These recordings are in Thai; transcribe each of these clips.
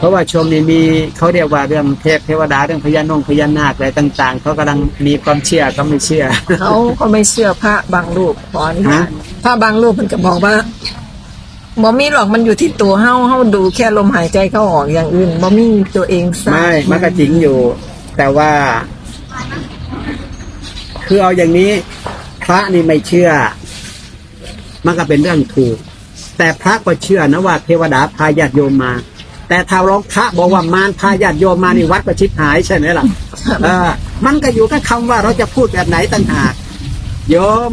เพราะว่าช่วงนี้มีเขาเรียกว่าเรื่องเทพเทวดาเรื่องพญานงพญานาคอะไรต่าง ๆเขากำลังมีความเชื่อก็ไม่เชื่อ เขาก็ไม่เชื่อพระบางรูปขออนุญาตฮะพระบางรูปมันก็บอกว่าบ่มีหรอกมันอยู่ที่ตัวเฮาเฮาดูแค่ลมหายใจเข้าออกอย่างอื่นบ่มีตัวเองทราบไม่มันก็จริงอยู่ แต่ว่า คือเอาอย่างนี้ พระนี่ไม่เชื่อ มันก็เป็นเรื่องถูก แต่พระก็เชื่อนะว่าเทวดาพาญาติโยมมา แต่ถ้าร้องพระบอกว่ามารพาญาติโยมมานี่วัดประชิดหายใช่ไหมล่ะเออมันก็อยู่กับคำว่าเราจะพูดแบบไหนต่างหากโยม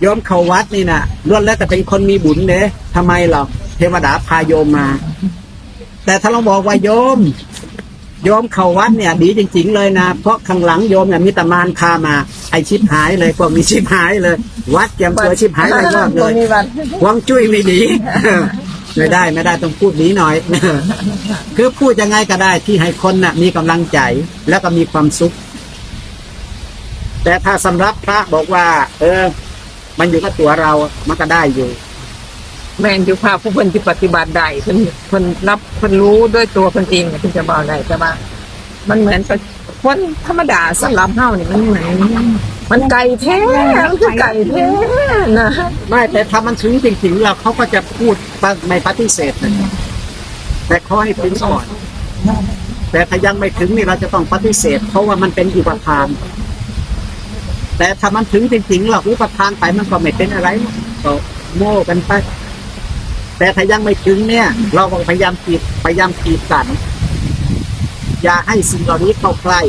โยมเขาวัดนี่นะล้วนแล้วแต่เป็นคนมีบุญเด้ทำไมหรอเทวดาพาโยมมา แต่ถ้าเราบอกว่าโยม โยมเข้าวัดเนี่ย ดีจริง ๆ เลยนะ เพราะข้างหลังโยมเนี่ยมีแตมานพามา ไอชิบหายเลยพวกมีชิบหายเลย วัดเตรียมตัวชิบหายไปรอบเลบ่ยมีวันหวงจุ้ยไม่ดี ไม่ได้ไม่ได้ต้องพูดนี้หน่อย คือพูดยังไงก็ได้ที่ให้คนน่ะ มีกำลังใจแล้วก็มีความสุข แต่ถ้าสำหรับพระบอกว่า เออ มันอยู่กับตัวเรามันก็ได้อยู่ แม่นอยู่พระผู้เพิ่นที่ปฏิบัติได้เพิ่นเพิ่นรับเพิ่นรู้ด้วยตัวเพิ่นเองเพิ่นจะบอกได้แต่ว่ามันเหมือนคนธรรมดาสำหรับเฮานี่มันเหมือน มันไกลแท้มันคือไกลแท้นะไม่แต่ถ้ามันถึงจริงๆเราเขาก็จะพูดไม่ปฏิเสธนะแต่ขอให้ถึงก่อนแต่ถ้ายังไม่ถึงนี่เราจะต้องปฏิเสธ เพราะว่ามันเป็นอุปทาน แต่ถ้ามันถึงจริงๆเราอุปทานไปมันก็ไม่เป็นอะไรก็โม่กันไปแต่ถ้ายังไม่ถึงเนี่ย เราก็พยายามกีดพยายามกีดกันอย่าให้สิ่งเหล่านี้เข้าใกล้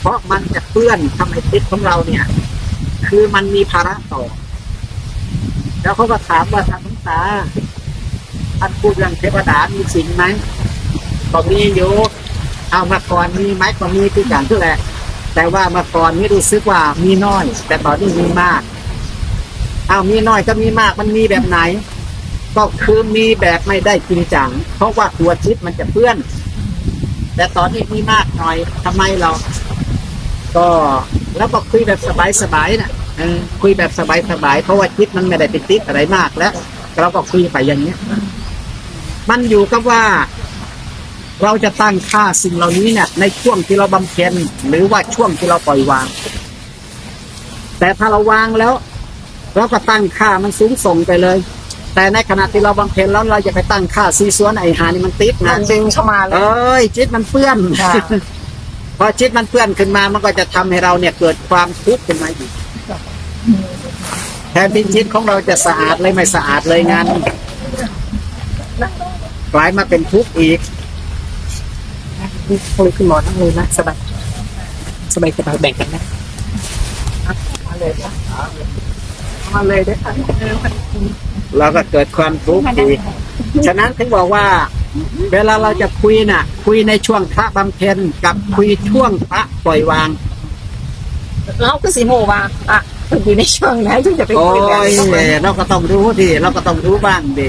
เพราะมันจะเปื้อนทำให้จิตของเราเนี่ย คือมันมีภาระต่อ แล้วเขาก็ถามว่าท่านหลวงตาท่านพูดเรื่องเทวดามีสิ่งไหมก็มีอยู่เอามาก่อนมีไหมก็มีคืออย่างที่แหละ แต่ว่าเมาก่อนนี่รู้สึกว่ามีน้อย แต่ตอนนี้มีมากเอามีน้อยก็มีมากมันมีแบบไหน ก็คือมีแบบไม่ได้จริงจังเพราะว่าตัวจิตมันจะเพื่อน แต่ตอนนี้มีมากหน่อยทำไมเรา ก็แล้วก็คุยแบบสบายๆนะเออคุยแบบสบายๆเพราะว่าจิตมันไม่ได้ไปติดอะไรมากแล้วเราก็คุยไปอย่างเนี้ย มันอยู่กับว่า เราจะตั้งค่าสิ่งเหล่านี้เนี่ย ในช่วงที่เราบำเพ็ญหรือว่าช่วงที่เราปล่อยวาง แต่ถ้าเราวางแล้ว เราก็ตั้งค่ามันสูงส่งไปเลย แต่ในขณะที่เราบำเพ็ญแล้วเราจะไปตั้งค่าซีซัวไอหานี่มันติดมันะนดึงเข้ามาเลเอย้ยจิตมันเปื้อนค่ะ พอจิตมันเปื้อนขึ้นมามันก็จะทำให้เราเนี่ยเกิดความทุกข์ขึ้นมาอีกแทนที่จิตของเราจะสะอาดเลยไม่สะอาดเลยงานกลายมาเป็นทุกข์อีกคุยคุณหมอทั้งเลยนะสบายสบายสบายแบ่งกันนะมาเลยนะมาเลยด้วยค่ะเราก็เกิดความทุกข์อีกฉะนั้นถึงบอกว่า เวลาเราจะคุยน่ะ คุยในช่วงพระบำเพ็ญกับคุยช่วงพระปล่อยวาง เราก็สิโมว่าอะมันอยู่ในช่วงไหนที่จะไปโอ้คุยแบบยนี้เราก็ต้องรู้ดิเราก็ต้องรู้บ้างดิ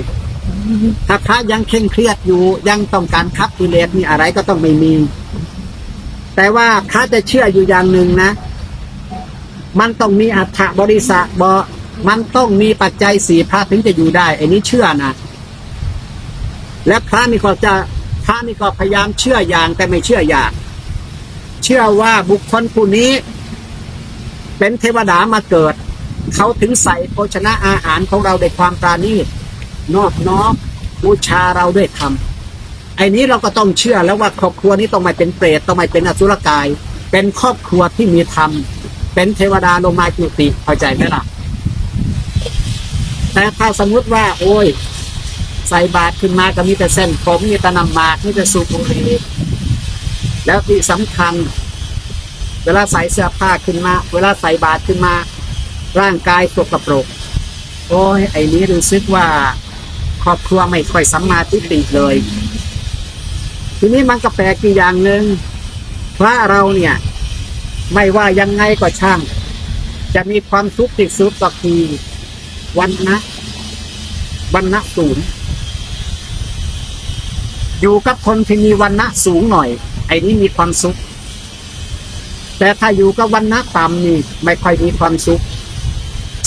ถ้าพระยังเคร่งเครียดอยู่ยังต้องการคับกิเลสมีอะไรก็ต้องไม่มี แต่ว่าพระจะเชื่ออยู่อย่างหนึ่งนะ มันต้องมีอัฐบริษัทบอมันต้องมีปัจจัยสี่พระถึงจะอยู่ได้ไอ้นี้เชื่อนะ และพระนี่ก็จะพระนี่ก็พยายามเชื่ออย่างแต่ไม่เชื่ออย่าง เชื่อว่าบุคคลผู้นี้ เป็นเทวดามาเกิด เขาถึงใส่โภชนะอาหารของเราด้วยความปราณีตนอบน้อมบูชาเราด้วยธรรมไอ้นี้เราก็ต้องเชื่อแล้วว่าครอบครัวนี้ต้องไม่เป็นเปรตต้องไม่เป็นอสุรกาย เป็นครอบครัวที่มีธรรมเป็นเทวดาลงมาจุติเข้าใจไหมล่ะแต่ถ้าสมมติว่า โอ้ย ใส่บาตรขึ้นมาก็มีแต่เส้นผมมีแต่น้ำหมากมีแต่สูบบุหรี่แล้วที่สำคัญ เวลาใส่เสื้อผ้าขึ้นมา เวลาใส่บาตรขึ้นมา ร่างกายสกปรกโอ้ยไอ้นี้รู้สึกว่าครอบครัวไม่ค่อยสัมมาทิฏฐิเลย ทีนี้มันก็แปลกอีกอย่างหนึ่งพระเราเนี่ย ไม่ว่ายังไงก็ช่าง จะมีความสุขที่สุดก็คือวันนะวันนะสูง อยู่กับคนที่มีวันนะสูงหน่อย ไอ้นี้มีความสุข แต่ถ้าอยู่กับวันนะต่ำนี่ไม่ค่อยมีความสุข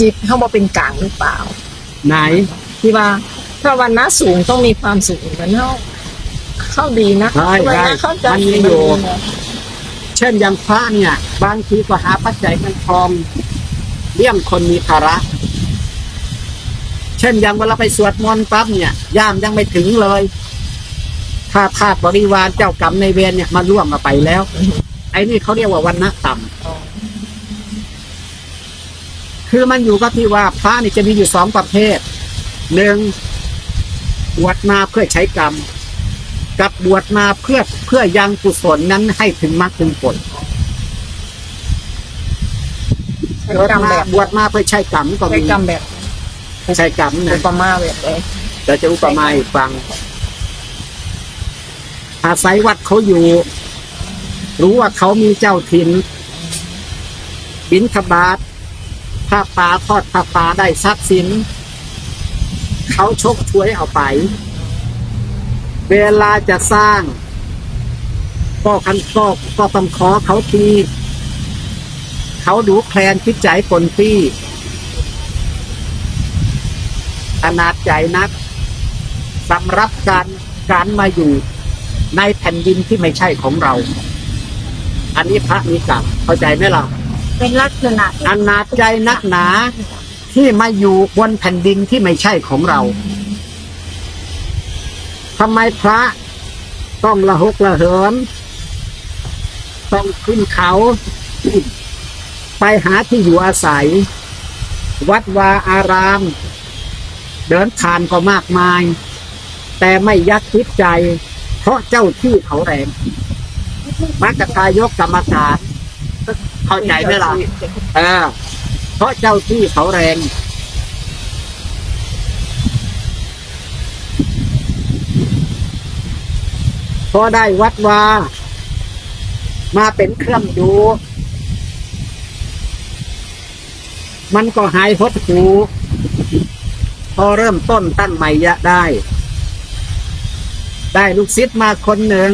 จิตเขาบอกเป็นกลางหรือเปล่า ไหน ที่ว่าถ้าวันนะสูงต้องมีความสุขเหมือนเขาเข้าดีนะใช่วันใช่นะเข้าใจมันมีอยู่เช่นอย่างพระเนี่ย บางทีก็หาปัจจัยเงินทองเลี้ยงคนมีภาระ เช่นอย่างเวลาไปสวดมนต์ปั๊บเนี่ย ย่ามยังไม่ถึงเลย ถ้าทาสบริวารเจ้ากรรมในายเวรเนี่ยมาร่วมมาไปแล้ว ไอ้นี่เขาเรียกว่าวันณะต่ำคือมันอยู่ก็ที่ว่าพระนี่จะมีอยู่สองประเภทหนึ่งบวชมาเพื่อใช้กรรม กับบวชมาเพื่อเพื่อยังกุศลนั้นให้ถึงมรรคถึงผลใช้บวชกรรมมาแบบบวชมาเพื่อใช้กรรมก็ใช้มีกรรมแบบใช้กรรมอุนะปมาแบบไหนเดี๋ยวจะอุปมาให้ฟัง อาศัยวัดเขาอยู่ รู้ว่าเขามีเจ้าถิ่นบินทบาทผ้าป่าทอดผ้าป่าได้ทรัพย์สิน เขาชกช่วยเอาไป เวลาจะสร้าง ก็คันก็ก็ต้องขอเขาทีเขาดูแคลนคิดใจคนที่อนาจใจนักสำรับการการมาอยู่ ในแผ่นดินที่ไม่ใช่ของเรา อันนี้พระมีกรรมเข้าใจไหมเราเป็นลักษณะอนาจใจนักหนาที่มาอยู่บนแผ่นดินที่ไม่ใช่ของเราทำไมพระต้องละหกละเหิน ต้องขึ้นเขา ไปหาที่อยู่อาศัย วัดวาอาราม เดินผ่านก็มากมาย แต่ไม่ยักคิดใจ เพราะเจ้าที่เขาแรงมักกะทายกกรรมการเข้าใจไหมล่ะเออเพราะเจ้าที่เขาแรงพอได้วัดวามาเป็นเครื่องดู มันก็หายหดหูพอเริ่มต้นตั้งใหม่ยะได้ ได้ลูกศิษย์มาคนหนึ่ง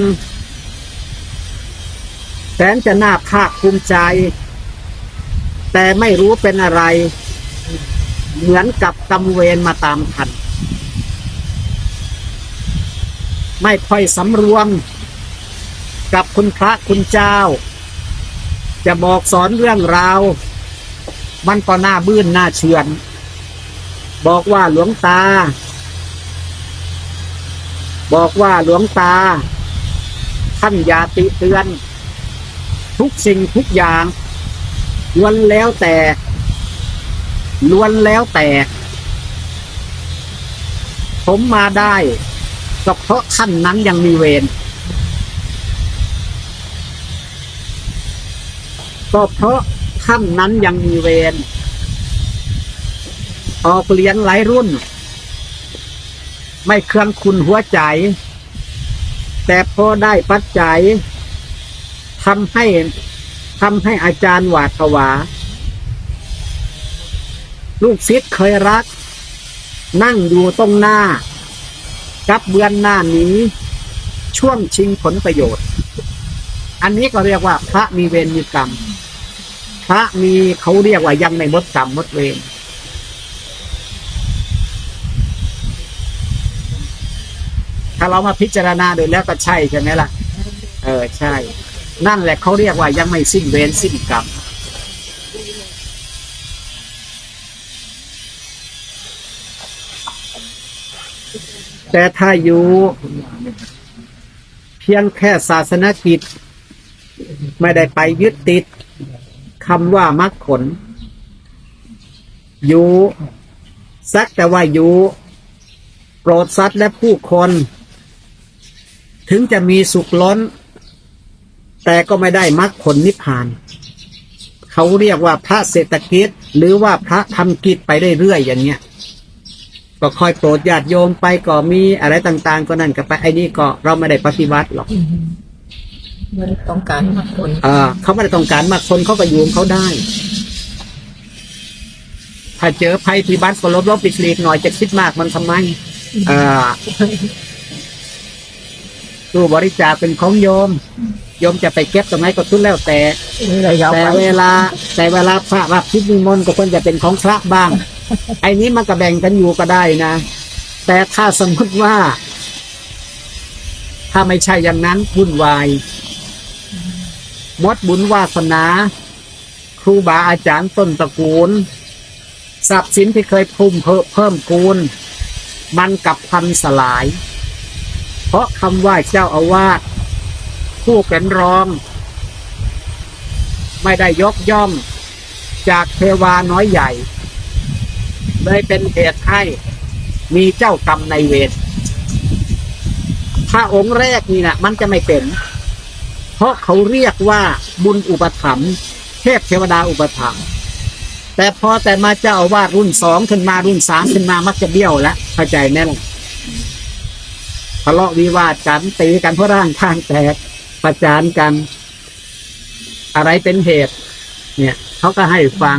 แสนจะน่าภาคภูมิใจ แต่ไม่รู้เป็นอะไร เหมือนกับกำเวรมาตามทัน ไม่ค่อยสำรวม กับคุณพระคุณเจ้า จะบอกสอนเรื่องราว มันก็น่าบื้นน่าเชือน บอกว่าหลวงตา บอกว่าหลวงตา ท่านอย่าติเตือน ทุกสิ่งทุกอย่างล้วนแล้วแต่ล้วนแล้วแต่ ผมมาได้ก็เพราะท่านนั้นยังมีเวรก็เพราะท่านนั้นยังมีเวรออกเรียนหลายรุ่น ไม่เครื่องคุณหัวใจ แต่พอได้ปัจจัยทำให้ทำให้อาจารย์หวาดผวา ลูกศิษย์เคยรัก นั่งอยู่ตรงหน้า กับเบือนหน้านี้ ช่วงชิงผลประโยชน์ อันนี้ก็เรียกว่า พระมีเวรมีกรรม พระมีเขาเรียกว่ายังไม่มดกรรมมดเวร ถ้าเรามาพิจารณาดูแล้วก็ใช่ใช่ไหมล่ะ เออใช่ นั่นแหละเขาเรียกว่ายังไม่สิ้นเวรสิ้นกรรมแต่ถ้าอยู่ เพียงแค่ศาสนกิจ ไม่ได้ไปยึดติดคำว่ามรรคผล อยู่สักแต่ว่าอยู่ โปรดสัตว์และผู้คน ถึงจะมีสุขล้น แต่ก็ไม่ได้มรรคผลนิพพาน เขาเรียกว่าพระเศรษฐกิจ หรือว่าพระทำกิจไปเรื่อยๆอย่างเงี้ยก็คอยโปรดญาติโยมไปก็มีอะไรต่าง ๆ ก็นั่นก็ไปไอ้นี่ก็เราไม่ได้ปฏิบัติหรอกมันต้องการมากคนเออเขาไม่ได้ต้องการมากคนเขาก็อยู่ของเขาได้ถ้าเจอภัยพิบัติก็ลบลบปิดหลีกหน่อยจะคิดมากมันทำไมเออ ตู้บริจาคเป็นของโยม โยมจะไปเก็บตรงไหนก็ทุนแล้วแต่ นี่เรายาวแต่ไปเวลาแต่เวลาพระรับพิธีมนต์ก็ควรจะเป็นของพระบ้าง ไอ้นี้มันก็แบ่งกันอยู่ก็ได้นะแแต่ถ้าสมมติว่า ถ้าไม่ใช่อย่างนั้นวุ่นวายหมดบุญวาสนา ครูบาอาจารย์ต้นตระกูลทรัพย์สินที่เคยพุ่มเพิ่มเพิ่มกูลมันกลับพันสลาย เพราะคำว่าเจ้าอาวาสผู้เป็นรอง ไม่ได้ยกย่องจากเทวาน้อยใหญ่ เลยเป็นเหตุให้มีเจ้ากรรมในเวรถ้าองค์แรกนี่นะมันจะไม่เป็น เพราะเขาเรียกว่าบุญอุปถัมภ์เทพเทวดาอุปถัมภ์แต่พอแต่มาเจ้าอาวาสรุ่นสองขึ้นมารุ่นสามขึ้นมามักจะเบี้ยวแล้วเข้าใจแน่น ทะเลาะวิวาทกันตีกันเพราะร่างข้างแตกประจานกัน อะไรเป็นเหตุ เนี่ยเขาก็ให้ฟัง